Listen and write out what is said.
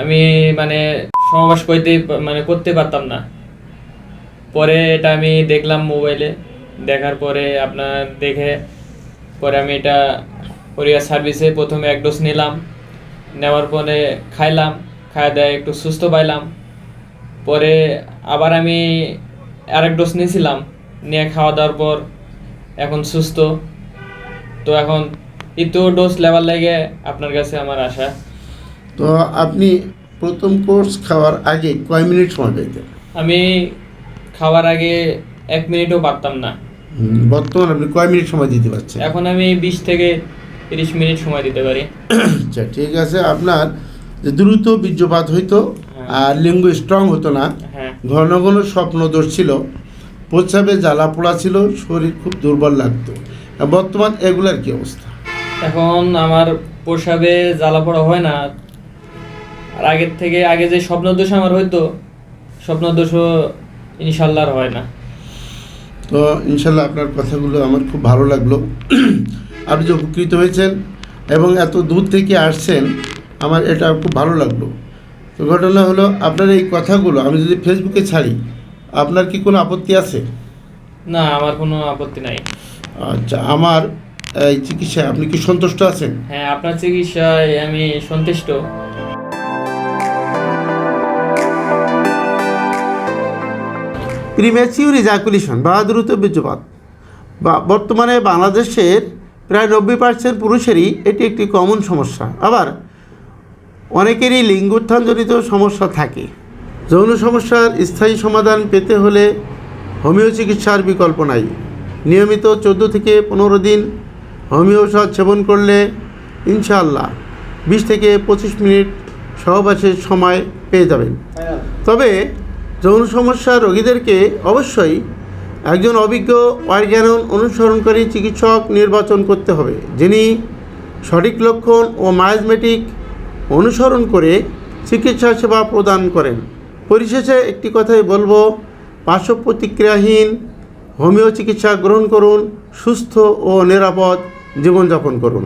আমি মানে সমাবেশ করতে মানে করতে পারতাম না। পরে এটা আমি দেখলাম মোবাইলে। দেখার পরে আপনার দেখে, পরে আমি এটা কোরিয়ার সার্ভিসে প্রথমে এক ডোজ নিলাম। নেওয়ার পরে খাইলাম খাওয়া দাওয়া একটু সুস্থ পাইলাম। পরে আবার আমি আরেক ডোজ নিয়েছিলাম। নিয়ে খাওয়া দাওয়ার পর এখন সুস্থ। তো এখন ইতো ডোজ লেবার লেগে আপনার কাছে আমার আশা। তো আপনি প্রথম কোর্স খাওয়ার আগে কয় মিনিট সময় পেতেন? আমি খাওয়ার আগে এক মিনিটও পারতাম না। বর্তমান আপনি কয় মিনিট সময় দিতে পারছেন? এখন আমি বিশ থেকে তিরিশ মিনিট সময় দিতে পারি। আচ্ছা ঠিক আছে। আপনার যে দ্রুত বীর্যপাত হইতো হ্যাঁ। আর লিঙ্গ স্ট্রং হতো না হ্যাঁ। ঘন ঘন স্বপ্ন দোষ ছিল প্রস্রাবে জ্বালা পোড়া ছিল শরীর খুব দুর্বল লাগতো। বর্তমান এগুলার কি অবস্থা? এখন আমার প্রসাবে জ্বালা পড়া হয় না আর আগের থেকে আগে যে স্বপ্নদোষ আমার হইতো স্বপ্নদোষও ইনশাল্লাহ আর হয় না। তো ইনশাল্লাহ আপনার কথাগুলো আমার খুব ভালো লাগল। আপনি যে উপকৃত হয়েছেন এবং এত দূর থেকে আসছেন আমার এটা খুব ভালো লাগল। তো ঘটনা হলো আপনার এই কথাগুলো আমি যদি ফেসবুকে ছাড়ি আপনার কি কোনো আপত্তি আছে? না আমার কোনো আপত্তি নাই। আচ্ছা আমার এই চিকিৎসায় আপনি কি সন্তুষ্ট আছেন? হ্যাঁ আপনার চিকিৎসায় আমি সন্তুষ্ট। প্রিম্যাচিউর ইজাকুলেশন বা দ্রুত বীর্যপাত। বা বর্তমানে বাংলাদেশের প্রায় নব্বই পার্সেন্ট পুরুষেরই এটি একটি কমন সমস্যা। আবার অনেকেরই লিঙ্গোত্থানজনিত সমস্যা থাকে। যৌন সমস্যার স্থায়ী সমাধান পেতে হলে হোমিও চিকিৎসার বিকল্প নাই। নিয়মিত চোদ্দ থেকে পনেরো দিন হোমিও ঔষধ সেবন করলে ইনশাআল্লাহ বিশ থেকে পঁচিশ মিনিট সহবাসের সময় পেয়ে যাবেন। তবে যৌন সমস্যা রোগীদেরকে অবশ্যই একজন অভিজ্ঞ অর্গ্যানন অনুসরণকারী চিকিৎসক নির্বাচন করতে হবে, যিনি সঠিক লক্ষণ ও মায়াজমেটিক অনুসরণ করে চিকিৎসা সেবা প্রদান করেন। পরিশেষে একটি কথাই বলব পার্শ্ব প্রতিক্রিয়াহীন হোমিও চিকিৎসা গ্রহণ করুন, সুস্থ ও নিরাপদ জীবনযাপন করুন।